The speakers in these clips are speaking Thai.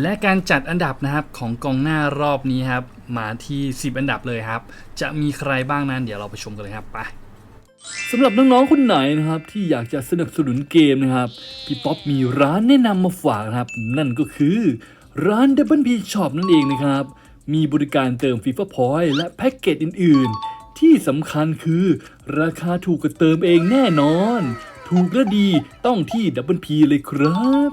และการจัดอันดับนะครับของกองหน้ารอบนี้ครับมาที่ 10 อันดับเลยครับ จะมีใครบ้างนั้นเดี๋ยวเราไปชมกันเลยครับไปสำหรับน้องๆคนไหนนะครับที่อยากจะสนับสนุนเกมนะครับพี่ป๊อปมีร้านแนะนำมาฝากนะครับ นั่นก็คือร้าน Double P Shop นั่นเองนะครับ มีบริการเติม FIFA Point และแพ็กเกจอื่น ๆ ที่สำคัญคือราคาถูกกว่าเติมเองแน่นอน ถูกและดีต้องที่ Double P เลยครับ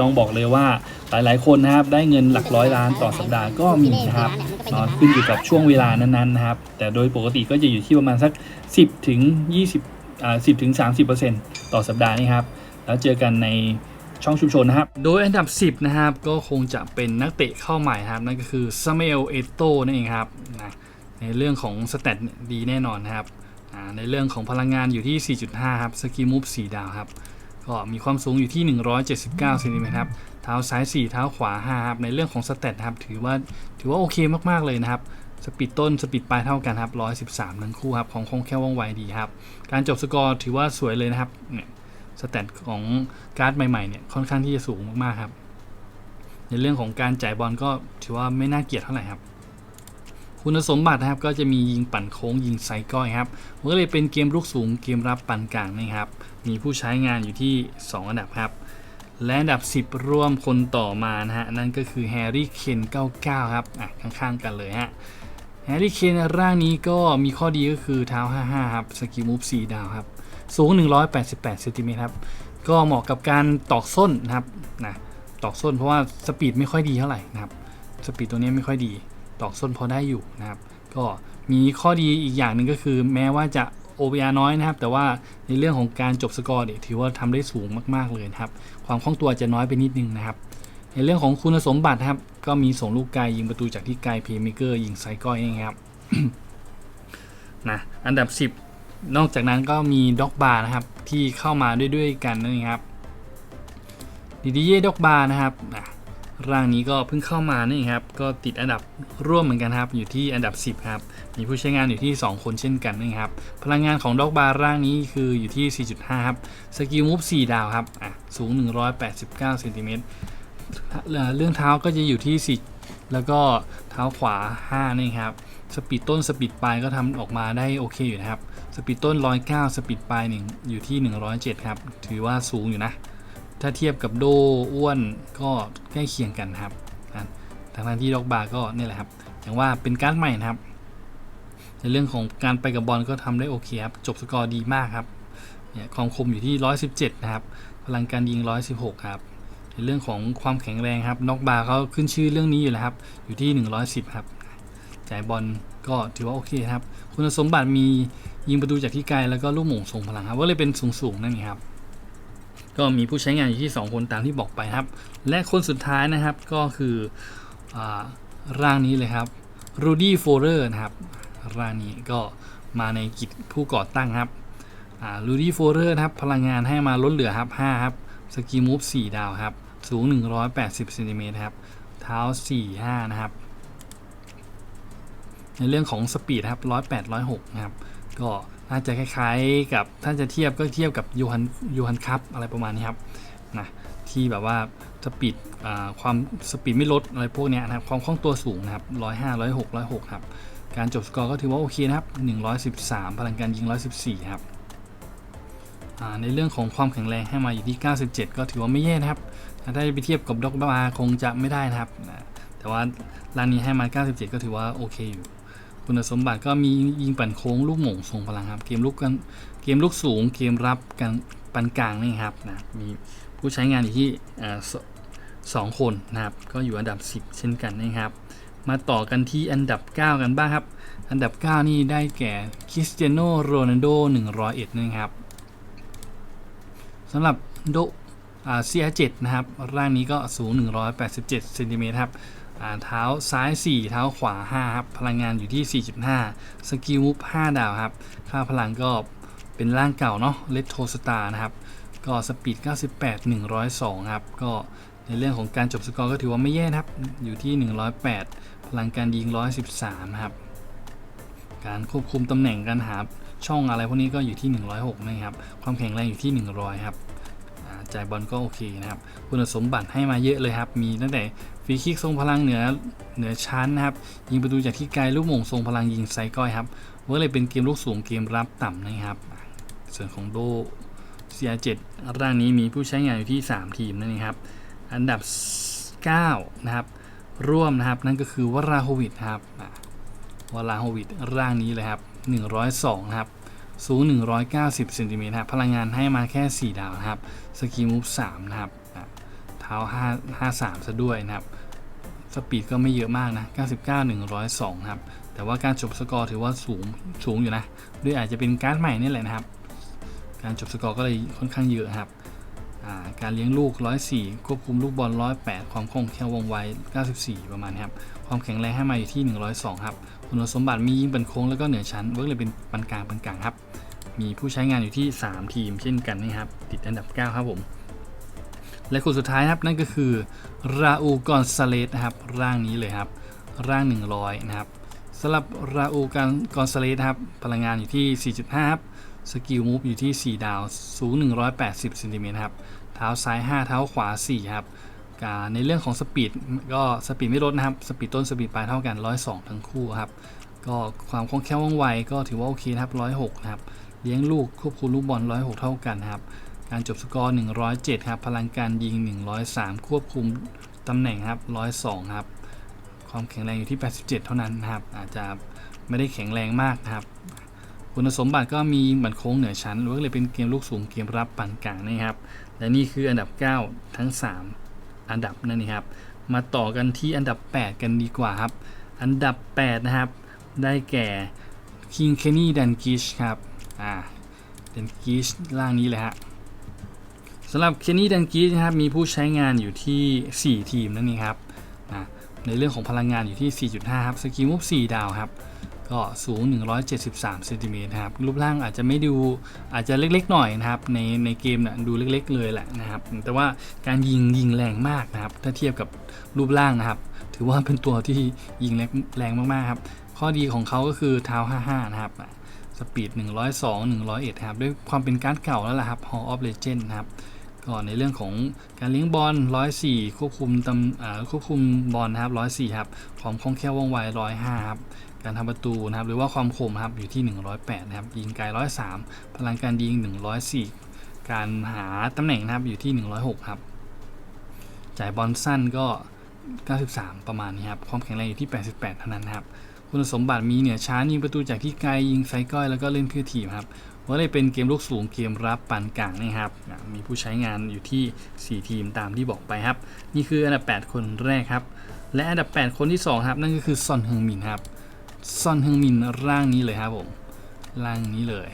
ต้องบอกเลยว่าหลายๆ คนนะครับได้เงินหลักร้อยล้านต่อสัปดาห์ก็มีนะครับนาะขึ้นอยู่กับช่วงเวลานั้นๆนะครับ แต่โดยปกติก็จะอยู่ที่ประมาณสัก 10ถึง20อ่า10ถึง30%ต่อสัปดาห์นี่ครับแล้วเจอกันในช่องชุมชนนะครับ โดยอันดับ 10 นะครับ ก็คงจะเป็นนักเตะเข้าใหม่ครับ นั่นก็คือซามเมลเอโตนั่นเองครับนะในเรื่องของสเตตดีแน่นอนนะครับ ในเรื่องของพลังงานอยู่ที่ 4.5 ครับ สกีมูฟ4ดาวครับ ก็มีความสูงอยู่ที่ 179เซนติเมตรครับเท้าซ้าย 4 เท้าขวา5ครับในเรื่องของสเตตครับถือว่าถือว่าโอเคมากๆเลยนะครับสปีดต้นสปีดปลายเท่ากันครับ 113 ทั้งคู่ครับ ของคงแค่ว่องไวดีครับ การจบสกอร์ถือว่าสวยเลยนะครับเนี่ยสแตทของการ์ดใหม่ๆเนี่ยค่อนข้างที่จะสูงมากๆครับ ในเรื่องของการจ่ายบอลก็ถือว่าไม่น่าเกลียดเท่าไหร่ครับ คุณสมบัตินะครับก็จะมียิงปั่นโค้งยิงไซก้อยครับมันก็เลยเป็นเกมลุกสูงเกมรับปั่นกลางนะครับ มีผู้ใช้งานอยู่ที่ 2 อันดับครับ และอันดับ 10 ร่วมคนต่อมานะฮะ นั่นก็คือแฮร์รี่เคน99 ครับอะข้างๆกันเลยฮะแฮร์รี่เคนร่างนี้ก็มีข้อดีก็คือเท้า 55 ครับ สกิลมูฟ4ดาวครับ สูง 188เซนติเมตรครับ ก็เหมาะกับการตอกส้นนะครับนะตอกส้นเพราะว่าสปีดไม่ค่อยดีเท่าไหร่นะครับ สปีดตัวนี้ไม่ค่อยดี ตอกส้นพอได้อยู่นะครับ ก็มีข้อดีอีกอย่างหนึ่งก็คือแม้ว่าจะ OBR น้อยนะครับ แต่ว่าในเรื่องของการจบสกอร์เนี่ยถือว่าทำได้สูงมากๆเลยนะครับ ความคล่องตัวจะน้อยไปนิดนึงนะครับ ในเรื่องของคุณสมบัติครับ ก็มีส่งลูกไกลยิงประตูจากที่ไกลเพย์เมเกอร์ยิงไซก้อยเองครับนะอันดับ 10 นอกจากนั้นก็มีด็อกบาร์นะครับที่เข้ามาด้วยด้วยกันนั่นเองครับดิดิเย่ด็อกบาร์นะครับอะ ร่างนี้ก็เพิ่งเข้ามานี่ครับ ก็ติดอันดับร่วมเหมือนกันครับ อยู่ที่อันดับ 10 ครับ มีผู้ใช้งานอยู่ที่ 2 คนเช่นกันนะครับ พลังงานของด็อกบาร์ร่างนี้คืออยู่ที่ 4.5 ครับ สกิลมูฟ4ดาวครับ อะ สูง 189เซนติเมตร เรื่องเท้าก็จะอยู่ที่4แล้วก็เท้าขวา 5 นี่ครับ สปีดต้นสปีดปลายก็ทำออกมาได้โอเคอยู่นะครับ สปีดต้น 109 สปีดปลายหนึ่งอยู่ที่ 107 ครับ ถือว่าสูงอยู่นะ ถ้าเทียบกับโดอ้วนก็ใกล้เคียงกันครับทางด้านที่ด็อกบาร์ก็นี่แหละครับอย่างว่าเป็นการ์ดใหม่นะครับ ในเรื่องของการไปกับบอลก็ทำได้โอเคครับ จบสกอร์ดีมากครับเนี่ยความคมอยู่ที่ 117 นะครับ พลังการยิง 116 ครับ ในเรื่องของความแข็งแรงครับน็อกบาร์เขาขึ้นชื่อเรื่องนี้อยู่แล้วครับ อยู่ที่ 110 ครับ จ่ายบอลก็ถือว่าโอเคครับ คุณสมบัติมียิงประตูจากที่ไกลแล้วก็ลูกหม่งทรงพลังครับ ก็เลยเป็นสูงๆนั่นเองครับ ก็มีผู้ใช้งานอยู่ที่ 2 คนตามที่บอกไปครับ และคนสุดท้ายนะครับก็คืออร่างนี้เลยครับรูดี้โฟเรอร์นะครับร่างนี้ก็มาในกิจผู้ก่อตั้งครับรูดี้โฟเรอร์ครับพลังงานให้มาลดเหลือครับ5ครับสกีมูฟ4ดาวครับสูง 180เซนติเมตรครับเท้า 45 นะครับ ในเรื่องของสปีดครับ108 106 นะครับ ก็ น่าจะคล้ายๆกับถ้าจะเทียบก็เทียบกับยูฮันยูฮันคัพอะไรประมาณนี้ครับนะที่แบบว่าสปีดความสปีดไม่ลดอะไรพวกนี้นะครับความคล่องตัวสูงนะครับ105 106 106ครับการจบสกอร์ก็ถือว่าโอเคนะครับ 113 พลังการยิง 114 ครับอ่าในเรื่องของความแข็งแรงให้มาอยู่ที่ 97 ก็ถือว่าไม่แย่นะครับ ถ้าได้ไปเทียบกับด็อกบาคงจะไม่ได้นะครับ แต่ว่าร้านนี้ให้มา 97 ก็ถือว่าโอเคอยู่ คุณสมบัติก็มียิงปั่นโค้งลูกหม่งทรงพลังครับ เกมลุกกันเกมลุกสูง เกมรับกันปันกลางนี่ครับนะมีผู้ใช้งานอยู่ที่สองคนนะครับ ก็อยู่อันดับ 10 เช่นกันนะครับ มาต่อกันที่อันดับ 9 กันบ้างครับ อันดับ 9 นี่ได้แก่คริสเตียโนโรนัลโด101นะครับสำหรับโดอ่า CR7 นะครับ ร่างนี้ก็สูง 187เซนติเมตรครับ เท้าซ้าย 4 เท้าขวา 5 ครับ พลังงานอยู่ที่ 4.5 สกิลมูฟ5ดาวครับ ค่าพลังก็เป็นร่างเก่าเนาะเลตโทสตาร์นะครับ ก็สปีด 98 102 ครับ ก็ในเรื่องของการจบสกอร์ก็ถือว่าไม่แย่นะครับ อยู่ที่ 108 พลังการยิง 113 ครับ การควบคุมตำแหน่งการหาช่องอะไรพวกนี้ก็อยู่ที่ 106 นะครับ ความแข็งแรงอยู่ที่ 100 ครับ จ่ายบอลก็โอเคนะครับ คุณสมบัติให้มาเยอะเลยครับ มีตั้งแต่ฟรีคิกทรงพลังเหนือเหนือชั้นนะครับ ยิงประตูจากที่ไกลลูกมงทรงพลังยิงไซก้อยครับว่าเลยเป็นเกมลูกสูงเกมรับต่ำนะครับ ส่วนของโด CR7 ร่างนี้มีผู้ใช้งานอยู่ที่ 3 ทีมนั่นเองครับ อันดับ 9 นะครับ ร่วมนะครับนั่นก็คือวราโฮวิดครับวราโฮวิดร่างนี้เลยครับ 102 นะครับ สูง 190เซนติเมตรครับพลังงานให้มาแค่ 4 ดาวนะครับสกีมูฟ3นะครับเท้า5 53ซะด้วยนะครับสปีดก็ไม่เยอะมากนะ 99 102นะครับ แต่ว่าการจบสกอร์ถือว่าสูง สูงอยู่นะ ด้วยอาจจะเป็นการ์ดใหม่นี่แหละนะครับ การจบสกอร์ก็เลยค่อนข้างเยอะครับ การเลี้ยงลูก 104 ควบคุมลูกบอล 108 ความคล่องแคล่วว่องไว 94 ประมาณครับ ความแข็งแรงให้มาอยู่ที่ 102 ครับ คุณสมบัติมียิงเป็นโค้งแล้วก็เหนือชั้น เวิร์กเลยเป็นปานกลางปานกลางครับ มีผู้ใช้งานอยู่ที่ 3 ทีมเช่นกันนะครับ ติดอันดับ 9 ครับผม และคนสุดท้ายครับนั่นก็คือ ราอูกอนซาเลสนะครับ ร่างนี้เลยครับ ร่าง 100 นะครับสำหรับราอูกอนซาเลสครับ พลังงานอยู่ที่ 4.5 ครับ สกิลมูฟอยู่ที่ 4 ดาว สูง 180เซนติเมตรครับ เท้าซ้าย 5 เท้าขวา 4 ครับการในเรื่องของสปีดก็สปีดไม่ลดนะครับ สปีดต้นสปีดปลายเท่ากัน 102 ทั้งคู่ครับ ก็ความคล่องแคล่วว่องไวก็ถือว่าโอเคนะครับ 106 นะครับ เลี้ยงลูกควบคุมลูกบอล 106 เท่ากันครับ การจบสกอร์ 107 ครับ พลังการยิง 103 ควบคุมตำแหน่งครับ 102 ครับ ความแข็งแรงอยู่ที่ 87 เท่านั้นนะครับ อาจจะไม่ได้แข็งแรงมากนะครับ คุณสมบัติก็มีบันโค้งเหนือชั้นหรือว่าเลยเป็นเกมลูกสูงเกมรับปานกลางนะครับ และนี่คืออันดับ 9 ทั้ง 3 อันดับนั่นเองครับ มาต่อกันที่อันดับ 8 กันดีกว่าครับ อันดับ 8 นะครับ ได้แก่ King Kenny d a n k i s h ครับอ่า d a n k i s h ล่างนี้เลยฮะสำหรับ Kenny d a n k i s h นะครับมีผู้ใช้งานอยู่ที่ 4 ทีมนั่นเองครับในเรื่องของพลังงานอยู่ที่ 4.5 ครับ สกิลมุฟ4ดาวครับ ก็สูง 173เซนติเมตรนะครับรูปร่างอาจจะไม่ดูอาจจะเล็กๆหน่อยนะครับ ในในเกมน่ะดูเล็กๆเลยแหละนะครับ แต่ว่าการยิงยิงแรงมากนะครับ ถ้าเทียบกับรูปร่างนะครับ ถือว่าเป็นตัวที่ยิงแรงแรงมากๆครับ ข้อดีของเขาก็คือเท้า 55 นะครับสปีด 102 101 ครับ ด้วยความเป็นการ์ดเก่าแล้วล่ะครับ Hall of Legend นะครับก็ในเรื่องของการเลี้ยงบอล 104 ควบคุมตำอ่าควบคุมบอลนะครับ 104 ครับ ความคล่องแคล่วว่องไว 105 ครับ การทำประตูนะครับหรือว่าความคมครับอยู่ที่ 108 นะครับยิงไกล 103 พลังการยิง 104 การหาตำแหน่งนะครับอยู่ที่ 106 ครับ จ่ายบอลสั้นก็ 93 ประมาณนี้ครับ ความแข็งแรงอยู่ที่ 88 เท่านั้นครับ คุณสมบัติมีเหนือช้ายิงประตูจากที่ไกลยิงไซก้อยแล้วก็เล่นเพื่อทีมครับว่าเลยเป็นเกมลูกสูงเกมรับปานกลางนะครับ มีผู้ใช้งานอยู่ที่ 4 ทีมตามที่บอกไปครับ นี่คืออันดับ 8 คนแรกครับ และอันดับ 8 คนที่ 2 ครับ นั่นก็คือซอนเฮงมินครับ ซอนเฮึงมินร่างนี้เลยครับผมร่างนี้เลย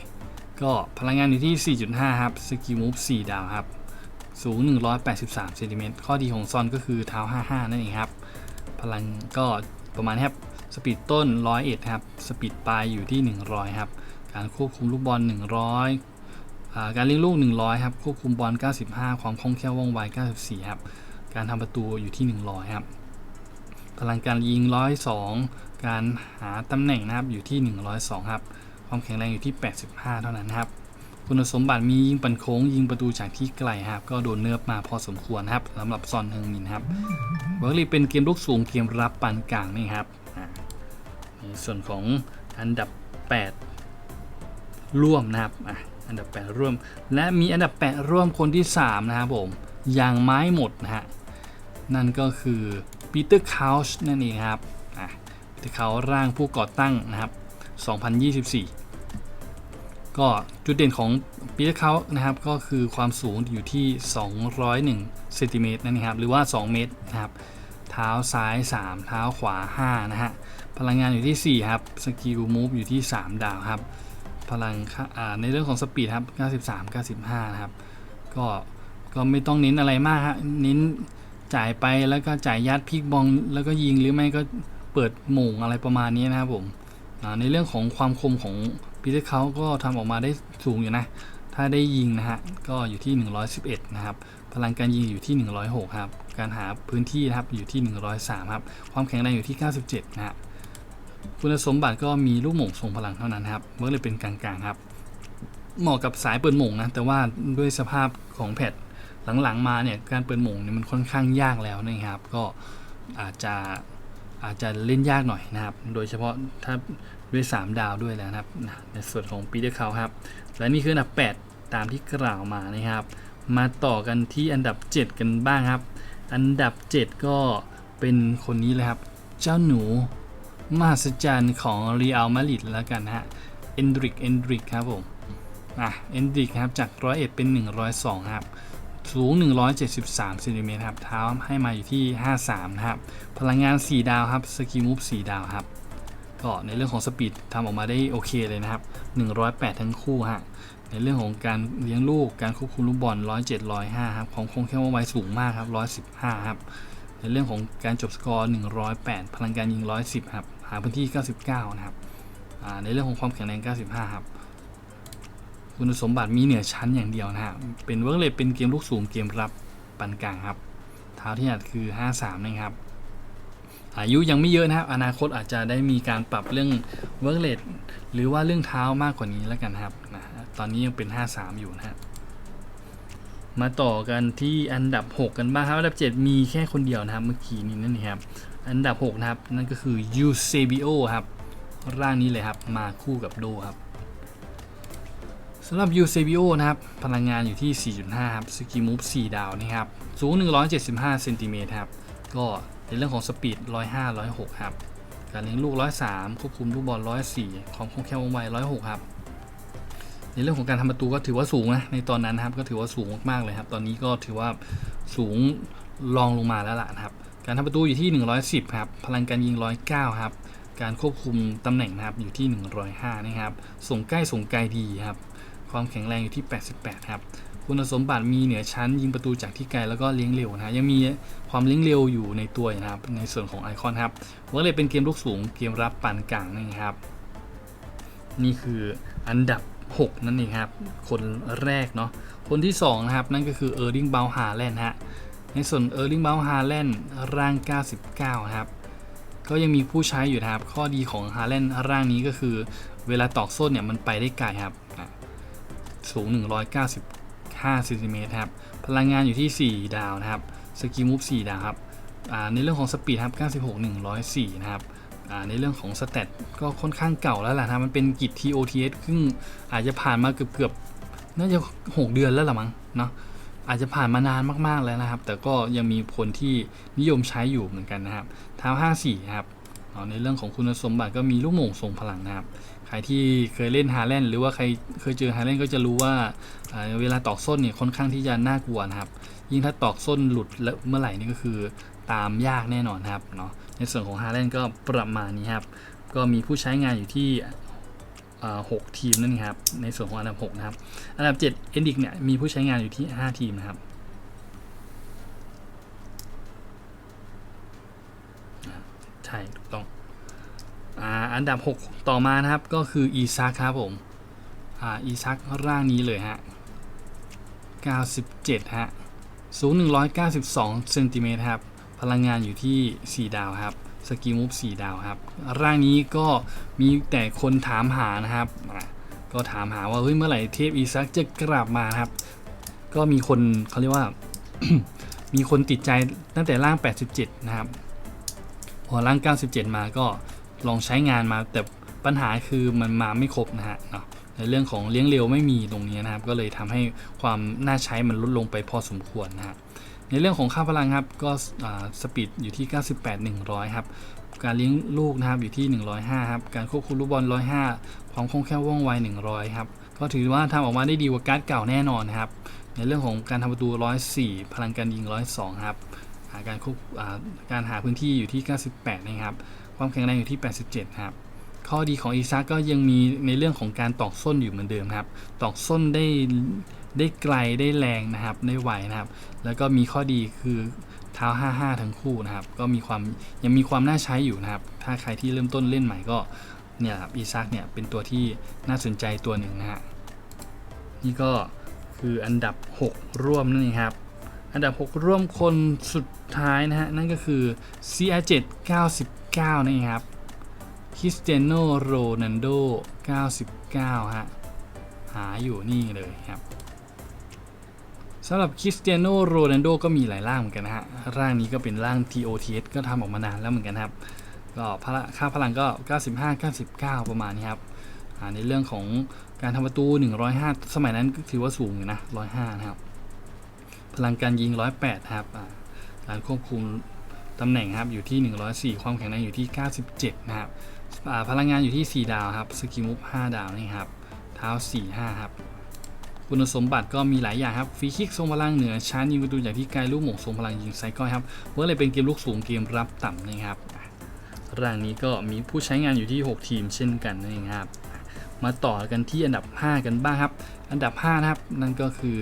ก็พลังงานอยู่ที่ 4.5 ครับ สกิลมูฟ 4 ดาวครับ สูง 183เซนติเมตรข้อดีของซอนก็คือเท้า 55 นั่นเองครับ พลังก็ประมาณนี้ครับ สปีดต้น 101 ครับ สปีดปลายอยู่ที่ 100 ครับ การควบคุมลูกบอล 100 การเลี้ยงลูก 100 ครับ ควบคุมบอล 95 ความคล่องแคล่วว่องไว 94 ครับ การทำประตูอยู่ที่ 100 ครับ พลังการยิง 102 การหาตำแหน่งนะครับอยู่ที่ 102 ครับ ความแข็งแรงอยู่ที่ 85 เท่านั้นครับ คุณสมบัติมียิงปันโค้ง ยิงประตูจากที่ไกลครับ ก็โดนเนิร์ฟมาพอสมควรครับสำหรับซอนเฮงมินครับเวิร์ลีเป็นเกมลูกสูงเกมรับปานกลางนี่ครับในส่วนของอันดับ 8 ร่วมนะครับอันดับ 8 ร่วม และมีอันดับ 8 ร่วมคนที่ 3 นะครับผมอย่างไม้หมดนะฮะนั่นก็คือ ปีเตอร์คา c ชนั่นเองครับอะปีเตอร์คาร่างผู้ก่อตั้งนะครับ 2024 ก็จุดเด่นของปีเตอร์คานะครับก็คือความสูงอยู่ที่ 201เซนติเมตรนั่นเองครับหรือว่า 2 เมตรนะครับเท้าซ้าย 3 เท้าขวา 5 นะฮะ พลังงานอยู่ที่ 4 ครับ สกิลมูฟอยู่ที่ 3 ดาวครับ พลังในเรื่องของสปีดครับ 93 95 นะครับ ก็ ก็ไม่ต้องเน้นอะไรมากฮะ เน้น จ่ายไปแล้วก็จ่ายยัดพิกบอลแล้วก็ยิงหรือไม่ก็เปิดหม่งอะไรประมาณนี้นะครับผมในเรื่องของความคมของปีเตอร์เขาก็ทำออกมาได้สูงอยู่นะ ถ้าได้ยิงนะฮะก็อยู่ที่ 111 นะครับ พลังการยิงอยู่ที่ 106 ครับ การหาพื้นที่นะครับอยู่ที่ 103 ครับ ความแข็งแรงอยู่ที่ 97 นะฮะคุณสมบัติก็มีลูกหม่งทรงพลังเท่านั้นครับเมื่อเลยเป็นกลางๆครับ เหมาะกับสายเปิดหม่งนะแต่ว่าด้วยสภาพของแพท หลังๆมาเนี่ยการเปิดหมงเนี่ยมันค่อนข้างยากแล้วนะครับ ก็อาจจะอาจจะเล่นยากหน่อยนะครับ โดยเฉพาะถ้าด้วย 3 ดาวด้วยแล้วนะครับ ในส่วนของปีเตอร์เขาครับ และนี่คืออันดับ 8 ตามที่กล่าวมานะครับ มาต่อกันที่อันดับ 7 กันบ้างครับ อันดับ 7 ก็เป็นคนนี้เลยครับ เจ้าหนูมหัศจรรย์ของเรียลมาดริดแล้วกันนะฮะ เอนดริก เอนดริกครับผม อะ เอนดริกครับ จาก 101 เป็น 102 ครับ สูง 173เซนติเมตรครับ เท้าให้มาอยู่ที่ 53 นะครับ พลังงาน 4 ดาวครับ สกิลมูฟ4ดาวครับ ก็ในเรื่องของสปีดทำออกมาได้โอเคเลยนะครับ 108 ทั้งคู่ฮะ ในเรื่องของการเลี้ยงลูก การควบคุมลูกบอล 107 105 ครับ ของคงแค่ว่าไวสูงมากครับ 115 ครับ ในเรื่องของการจบสกอร์ 108 พลังการยิง 110 ครับ หาพื้นที่ 99 นะครับในเรื่องของความแข็งแรง 95 ครับ คุณสมบัติมีเหนือชั้นอย่างเดียวนะฮะ เป็นเวิร์กเลทเป็นเกมลูกสูงเกมรับปานกลางครับ เท้าที่อัดคือ 53 นะครับ อายุยังไม่เยอะนะครับ อนาคตอาจจะได้มีการปรับเรื่องเวิร์กเลทหรือว่าเรื่องเท้ามากกว่านี้แล้วกันครับนะตอนนี้ยังเป็น 53 อยู่นะฮะมาต่อกันที่อันดับ 6 กันบ้างครับ อันดับ 7 มีแค่คนเดียวนะครับ เมื่อกี้นี้นั่นเองครับ อันดับ 6 นะครับ นั่นก็คือ Eusebio ครับ ร่างนี้เลยครับ มาคู่กับโดครับ สำหรับ Eusebio นะครับ พลังงานอยู่ที่ 4.5 ครับสกิลมูฟ4ดาวนะครับ สูง 175 เซนติเมตรครับ ก็ในเรื่องของสปีด 105 106 ครับ การเลี้ยงลูก 103 ควบคุมลูกบอล 104 ความคล่องแคล่วว่องไว 106 ครับ ในเรื่องของการทำประตูก็ถือว่าสูงนะ ในตอนนั้นครับ ก็ถือว่าสูงมากๆเลยครับ ตอนนี้ก็ถือว่าสูงรองลงมาแล้วล่ะนะครับ การทำประตูอยู่ที่ 110 ครับ พลังการยิง 109 ครับ การควบคุมตำแหน่งนะครับอยู่ที่ 105 นะครับ ส่งใกล้ส่งไกลดีครับ ความแข็งแรงอยู่ที่ 88 ครับคุณสมบัติมีเหนือชั้นยิงประตูจากที่ไกลแล้วก็เลี้ยงเร็วนะฮะยังมีความเลี้ยงเร็วอยู่ในตัวนะครับในส่วนของไอคอนครับว่าเลยเป็นเกมลูกสูงเกมรับปานกลางนะครับ นี่คืออันดับ 6 นั่นเองครับคนแรกเนาะคนที่2นะครับนั่นก็คือเออร์ลิงเบลฮาแลนด์ฮะในส่วนเออร์ลิงเบลฮาแลนด์ร่าง 99 ครับ ก็ยังมีผู้ใช้อยู่นะครับข้อดีของฮาแลนด์ร่างนี้ก็คือ เวลาตอกส้นเนี่ยมันไปได้ไกลครับ สูง 195เซนติเมตรครับพลังงานอยู่ที่ 4 ดาวนะครับสกิลมูฟ4ดาวครับในเรื่องของสปีดครับ96 104 นะครับในเรื่องของสเตตก็ค่อนข้างเก่าแล้วล่ะนะมันเป็นกิจ TOTS ซึ่งอาจจะผ่านมาเกือบเกือบๆน่าจะ 6 เดือนแล้วละมั้งเนาะอาจจะผ่านมานานมากๆแล้วนะครับ แต่ก็ยังมีคนที่นิยมใช้อยู่เหมือนกันนะครับเท้า54 ครับในเรื่องของคุณสมบัติก็มีลูกโม่งทรงพลังนะครับ ใครที่เคยเล่นฮาแลนด์หรือว่าใครเคยเจอฮาแลนด์ก็จะรู้ว่าเวลาตอกส้นเนี่ยค่อนข้างที่จะน่ากลัวนะครับ ยิ่งถ้าตอกส้นหลุดแล้วเมื่อไหร่นี่ก็คือตามยากแน่นอนครับเนาะในส่วนของฮาแลนด์ก็ประมาณนี้ครับ ก็มีผู้ใช้งานอยู่ที่หกทีมนั่นเองครับ ในส่วนของอันดับ 6 นะครับ อันดับ7เอนดิกเนี่ยมีผู้ใช้งานอยู่ที่ 5 ทีมนะครับใช่ถูกต้อง อันดับ 6 ต่อมานะครับก็คืออีซักครับผมอ่าอีซักร่างนี้เลยฮะ 97 ฮะ สูง 192 เซนติเมตรครับ พลังงานอยู่ที่ 4 ดาวครับ สกิลมูฟ 4 ดาวครับ ร่างนี้ก็มีแต่คนถามหานะครับ ก็ถามหาว่าเฮ้ยเมื่อไหร่เทพอีซักจะกลับมาครับ ก็มีคนเขาเรียกว่า มีคนติดใจตั้งแต่ร่าง 87 นะครับ พอร่าง 97 มาก็ ลองใช้งานมาแต่ปัญหาคือมันมาไม่ครบนะฮะเนาะในเรื่องของเลี้ยงเร็วไม่มีตรงนี้นะครับ ก็เลยทำให้ความน่าใช้มันลดลงไปพอสมควรนะฮะในเรื่องของค่าพลังครับก็สปีดอยู่ที่ 98 100 ครับ การเลี้ยงลูกนะครับอยู่ที่ 105 ครับ การควบคุมลูกบอล 105 ความคล่องแคล่วว่องไว 100 ครับ ก็ถือว่าทำออกมาได้ดีกว่าการ์ดเก่าแน่นอนนะครับ ในเรื่องของการทำประตู 104 พลังการยิง 102 ครับ การควบอ่าการหาพื้นที่อยู่ที่ 98 นะครับ ความแข็งแรงอยู่ที่ 87 ครับ ข้อดีของอีซักก็ยังมีในเรื่องของการตอกส้นอยู่เหมือนเดิมครับ ตอกส้นได้ได้ไกลได้แรงนะครับ ได้ไวนะครับ แล้วก็มีข้อดีคือเท้า 55 ทั้งคู่นะครับ ก็มีความยังมีความน่าใช้อยู่นะครับ ถ้าใครที่เริ่มต้นเล่นใหม่ก็เนี่ยครับอีซักเนี่ยเป็นตัวที่น่าสนใจตัวหนึ่งนะฮะ นี่ก็คืออันดับ 6 ร่วมนั่นเองครับ อันดับ 6 ร่วมคนสุดท้ายนะฮะ นั่นก็คือ CR7 99นั่ครับคริสเตียโนโรนัลโด 99 ฮะ หาอยู่นี่เลยครับสำหรับคริสเตียโนโรนัลโดก็มีหลายร่างเหมือนกันนะฮะ ร่างนี้ก็เป็นร่าง TOTS ก็ทำออกมานานแล้วเหมือนกันครับ ก็พละค่าพลังก็ 95 99 ประมาณนี้ครับอ่าในเรื่องของการทำประตู 105 สมัยนั้นก็ถือว่าสูงอยู่นะ 105 นะครับ พลังการยิง 108 ครับ การควบคุม ตำแหน่งครับอยู่ที่ 104 ความแข็งแรงอยู่ที่ 97 นะครับพลังงานอยู่ที่ 4 ดาวครับสกิมุฟ5ดาวนี่ครับเท้า 45 ครับคุณสมบัติก็มีหลายอย่างครับฟรีคิกทรงพลังเหนือชาร์จยิงประตูจากที่ไกลลูกหม่งทรงพลังยิงไซก้อยครับเมื่อเลยเป็นเกมลูกสูงเกมรับต่ำนะครับร่างนี้ก็มีผู้ใช้งานอยู่ที่ 6 ทีมเช่นกันนั่ครับ มาต่อกันที่อันดับ 5 กันบ้างครับ อันดับ5นะครับนั่นก็คือ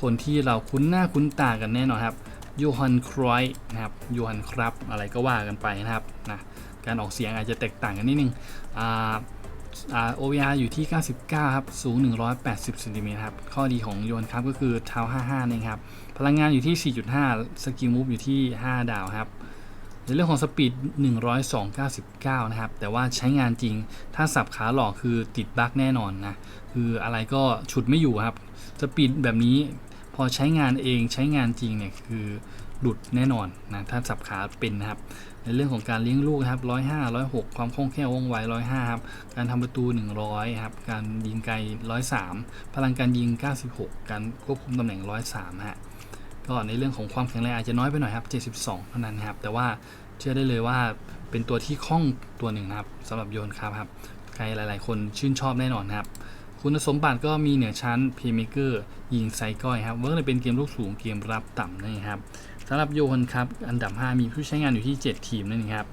คนที่เราคุ้นหน้าคุ้นตากันแน่นอนครับ ยูฮันครอยนะครับโยฮันครับอะไรก็ว่ากันไปนะครับนะการออกเสียงอาจจะแตกต่างกันนิดนึงอ่าอ่า OVR อยู่ที่ 99 ครับ สูง 180เซนติเมตรครับ ข้อดีของโยนครับก็คือเท้า 55นี่ครับ พลังงานอยู่ที่ 4.5 สกิลมูฟอยู่ที่ 5 ดาวครับ ในเรื่องของสปีด 102.99 นะครับ แต่ว่าใช้งานจริง ถ้าสับขาหลอกคือติดบั๊กแน่นอนนะ คืออะไรก็ฉุดไม่อยู่ครับ สปีดแบบนี้ พอใช้งานเองใช้งานจริงเนี่ยคือหลุดแน่นอนนะถ้าสับขาเป็นนะครับ ในเรื่องของการเลี้ยงลูกครับ105 106ความคล่องแคล่วว่องไว105ครับการทำประตู100ครับการยิงไกล103พลังการยิง96การควบคุมตำแหน่ง103ฮะก็ในเรื่องของความแข็งแรงอาจจะน้อยไปหน่อยครับ72เท่านั้นครับ แต่ว่าเชื่อได้เลยว่าเป็นตัวที่คล่องตัวหนึ่งนะครับสำหรับโยนครับครับใครหลาย ๆ คนชื่นชอบแน่นอนครับ คุณสมบัติก็มีเหนือชั้น Playmaker ยิงไซก้อยครับเวิร์กเลยเป็นเกมลูกสูงเกมรับต่ำนั่นเองครับสำหรับโยนครับ อันดับ 5 มีผู้ใช้งานอยู่ที่ 7 ทีมนั่นเองครับ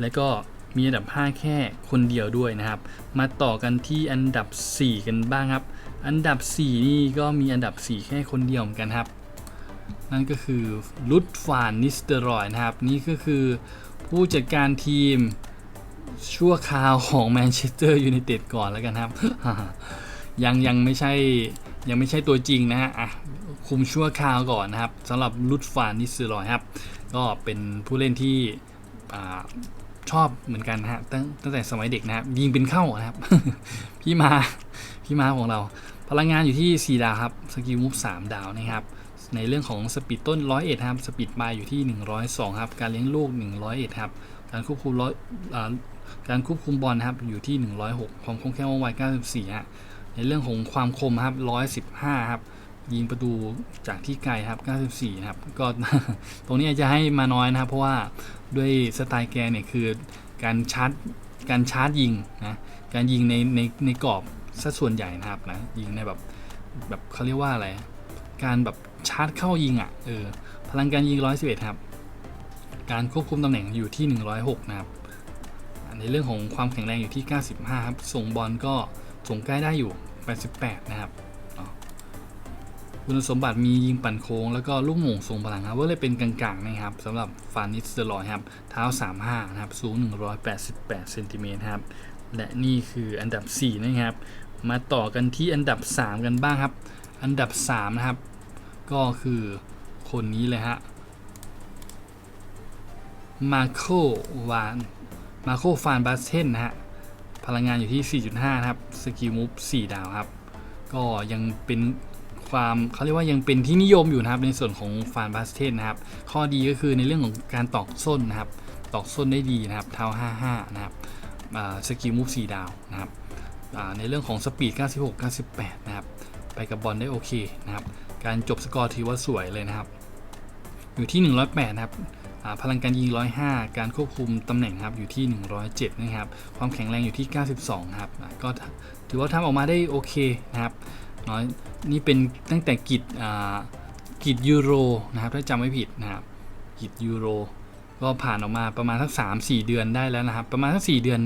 และก็มีอันดับ 5 แค่คนเดียวด้วยนะครับ มาต่อกันที่อันดับ 4 กันบ้างครับ อันดับ 4 นี่ก็มีอันดับ 4 แค่คนเดียวเหมือนกันครับ นั่นก็คือลุดฟานนิสเตอรอยนะครับ นี่ก็คือผู้จัดการทีม ชั่วคราวของแมนเชสเตอร์ยูไนเต็ดก่อนแล้วกันครับ ยังยังไม่ใช่ยังไม่ใช่ตัวจริงนะฮะอะคุมชั่วคราวก่อนนะครับสำหรับลุดฟานนิสเตอรอยครับ ก็เป็นผู้เล่นที่อชอบเหมือนกันนะฮะตั้งตั้งแต่สมัยเด็กนะครับยิงเป็นเข้านะครับ พี่มาพี่มาของเรา พลังงานอยู่ที่ 4 ดาวครับสกิลมูฟ3ดาวนะครับในเรื่องของสปีดต้น 101 ครับ สปีดปลายอยู่ที่ 102 ครับ การเลี้ยงลูก 101 ครับ การควบคุมร้อย การควบคุมบอลนะครับอยู่ที่ 106 ความคล่องแคล่วว่องไว 94ฮะในเรื่องของความคมครับ 115 ครับ ยิงประตูจากที่ไกลครับ 94 ครับ ก็ตรงนี้อาจจะให้มาน้อยนะครับ เพราะว่าด้วยสไตล์แกเนี่ยคือการชาร์จการชาร์จยิงนะ การยิงในในในกรอบซะส่วนใหญ่นะครับนะ ยิงในแบบแบบเขาเรียกว่าอะไร การแบบชาร์จเข้ายิงอะ เออ พลังการยิง 111 ครับ การควบคุมตำแหน่งอยู่ที่ 106 นะครับ ในเรื่องของความแข็งแรงอยู่ที่ 95 ครับ ส่งบอลก็ส่งใกล้ได้อยู่ 88 นะครับคุณสมบัติมียิงปั่นโค้งแล้วก็ลูกหม่งทรงพลังครับว่าเลยเป็นกลางๆนะครับสำหรับฟานิสเตอร์ลอยครับ เท้า 35 นะครับ สูง 188เซนติเมตรครับ และนี่คืออันดับ 4 นะครับ มาต่อกันที่อันดับ 3 กันบ้างครับ อันดับ 3 นะครับ ก็คือคนนี้เลยฮะมาโควาน มาโคฟานบาสเทนนะฮะ พลังงานอยู่ที่ 4.5 นะครับ สกิลมูฟ4ดาวครับ ก็ยังเป็นความเขาเรียกว่ายังเป็นที่นิยมอยู่นะครับ ในส่วนของฟานบาสเทนนะครับ ข้อดีก็คือในเรื่องของการตอกส้นนะครับ ตอกส้นได้ดีนะครับเท้า55 นะครับสกิลมูฟ4ดาวนะครับในเรื่องของสปีด 96 98 นะครับ ไปกับบอลได้โอเคนะครับ การจบสกอร์ถือว่าสวยเลยนะครับ อยู่ที่ 108 นะครับ พลังการยิง 105 การควบคุมตำแหน่งครับอยู่ที่ 107 นะครับ ความแข็งแรงอยู่ที่ 92 ครับ ก็ถือว่าทำออกมาได้โอเคนะครับน้อยนี่เป็นตั้งแต่กิจอ่ากิจยูโรนะครับ ถ้าจำไม่ผิดนะครับ กิจยูโร ก็ผ่านออกมาประมาณสัก 3-4 เดือนได้แล้วนะครับ ประมาณสัก 4 เดือน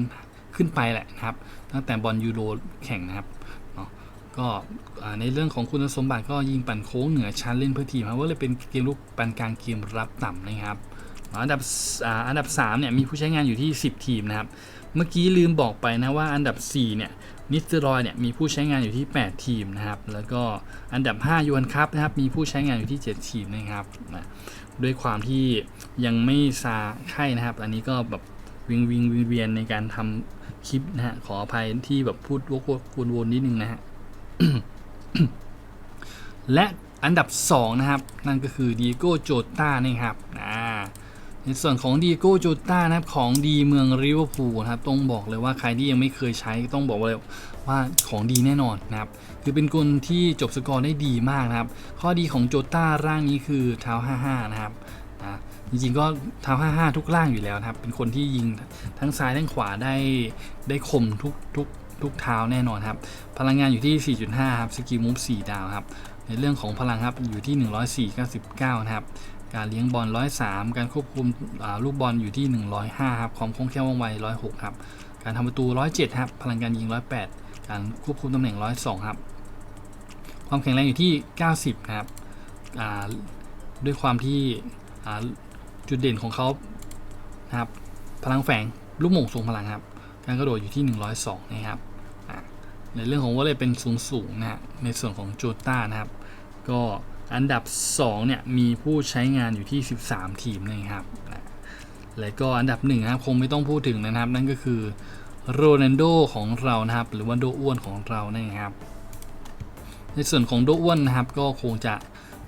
ขึ้นไปแหละนะครับ ตั้งแต่บอลยูโรแข่งนะครับเนาะก็ในเรื่องของคุณสมบัติก็ยิงปั่นโค้งเหนือชั้นเล่นเพื่อทีมครับว่าเลยเป็นเกมลุกปานกลางเกมรับต่ำนะครับ อันดับอันดับ3เนี่ยมีผู้ใช้งานอยู่ที่ 10 ทีมนะครับ เมื่อกี้ลืมบอกไปนะว่าอันดับ 4 เนี่ยนิสเตอรอยเนี่ยมีผู้ใช้งานอยู่ที่ 8 ทีมนะครับ แล้วก็อันดับ 5ยวนครับนะครับ มีผู้ใช้งานอยู่ที่ 7 ทีมนะครับนะด้วยความที่ยังไม่ซาไข่นะครับ อันนี้ก็แบบวิงวิงวิงเวียนในการทำคลิปนะฮะขออภัยที่แบบพูดวกๆวนๆนิดนึงนะฮะและอันดับ 2 นะครับ นั่นก็คือดีโก้โจต้านะครับอ่า ในส่วนของดีโก้โจต้านะครับของดีเมืองริเวอร์พูลนะครับต้องบอกเลยว่าใครที่ยังไม่เคยใช้ต้องบอกเลยว่าของดีแน่นอนนะครับ คือเป็นคนที่จบสกอร์ได้ดีมากนะครับ ข้อดีของโจต้าร่างนี้คือเท้า 55 นะครับนะจริงๆก็เท้า 55 ทุกร่างอยู่แล้วนะครับ เป็นคนที่ยิงทั้งซ้ายทั้งขวาได้ได้คมทุกทุกทุกเท้าแน่นอนครับ พลังงานอยู่ที่ 4.5 ครับ สกิลมูฟ 4 ดาวครับ ในเรื่องของพลังครับอยู่ที่ 104 99 นะครับ การเลี้ยงบอล103การควบคุมลูกบอลอยู่ที่ 105ครับความคล่องแคล่วว่องไว106ครับการทำประตู 107ครับพลังการยิง 108 การควบคุมตำแหน่ง 102ครับความแข็งแรงอยู่ที่ 90นะครับด้วยความที่จุดเด่นของเขานะครับพลังแฝงลูกหม่งทรงพลังครับการกระโดดอยู่ที่ 102นะครับในเรื่องของวอลเลย์เป็นสูงสูงๆนะฮะในส่วนของโจต้านะครับ ก็ อันดับ2เนี่ยมีผู้ใช้งานอยู่ที่ 13 ทีมนะครับ แล้วก็อันดับ1นะครับคงไม่ต้องพูดถึงนะครับ นั่นก็คือโรนัลโดของเรานะครับ หรือว่าโดอ้วนของเรานะครับ ในส่วนของโดอ้วนนะครับ ก็คงจะ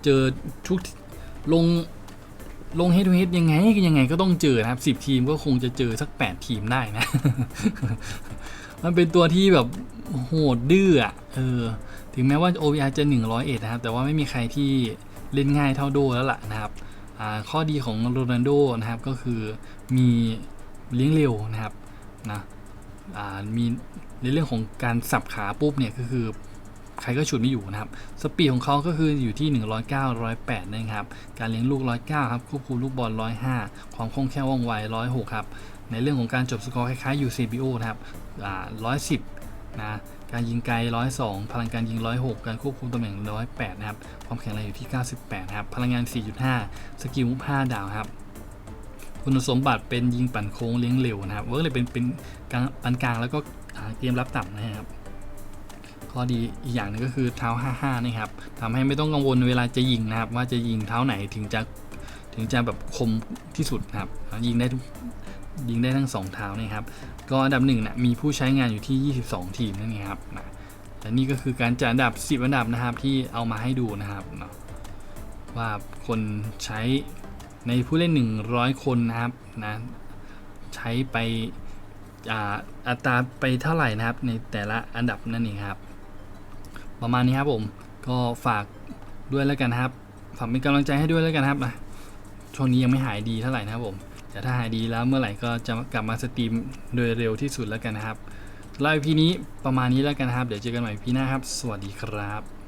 เจอทุกลงลงเฮดทูเฮดยังไงยังไงก็ต้องเจอนะครับ 10 ทีมก็คงจะเจอสัก 8 ทีมได้นะ มันเป็นตัวที่แบบโหดดื้ออะเออ ถึงแม้ว่า OVR จะ 101 นะครับ แต่ว่าไม่มีใครที่เล่นง่ายเท่าโดแล้วล่ะนะครับข้อดีของโรนัลโดนะครับก็คือมีเลี้ยงเร็วนะครับนะมีในเรื่องของการสับขาปุ๊บเนี่ยก็คือใครก็ฉุดไม่อยู่นะครับ สปีดของเขาก็คืออยู่ที่ 109 108 นะครับ การเลี้ยงลูก 109 ครับควบคุมลูกบอล 105 ความคล่องแคล่วว่องไว 106 ครับ ในเรื่องของการจบสกอร์คล้ายๆ UCBO นะครับ110 นะการยิงไกล 102 พลังการยิง 106 การควบคุมตำแหน่ง 108 นะครับ ความแข็งแรงอยู่ที่ 98 นะครับ พลังงาน 4.5 สกิลมุ5ดาวครับ คุณสมบัติเป็นยิงปั่นโค้งเลี้ยงเร็วนะครับก็เลยเป็นเป็นกลางปานกลางแล้วก็เกมรับต่ำนะครับ ข้อดีอีกอย่างหนึงก็คือเท้า 55 นะครับทำให้ไม่ต้องกังวลเวลาจะยิงนะครับ ว่าจะยิงเท้าไหนถึงจะถึงจะแบบคมที่สุดนะครับ ยิงได้ทุกยิงได้ทั้งสองเท้านะครับ ก็อันดับหนึ่งนะมีผู้ใช้งานอยู่ที่ 22 ทีมนั่นเองครับนะและนี่ก็คือการจัดอันดับ 10 อันดับนะครับที่เอามาให้ดูนะครับเนาะว่าคนใช้ในผู้เล่น 100 คนนะครับนะใช้ไปอ,อัตราไปเท่าไหร่นะครับในแต่ละอันดับนั่นเองครับ ประมาณนี้ครับผมก็ฝากด้วยแล้วกันครับฝากเป็นกำลังใจให้ด้วยแล้วกันครับนะช่วงนี้ยังไม่หายดีเท่าไหร่นะครับผม แต่ถ้าหายดีแล้วเมื่อไหร่ก็จะกลับมาสตรีมโดยเร็วที่สุดแล้วกันนะครับไลฟ์พีนี้ประมาณนี้แล้วกันนะครับ เดี๋ยวเจอกันใหม่พีหน้าครับ สวัสดีครับ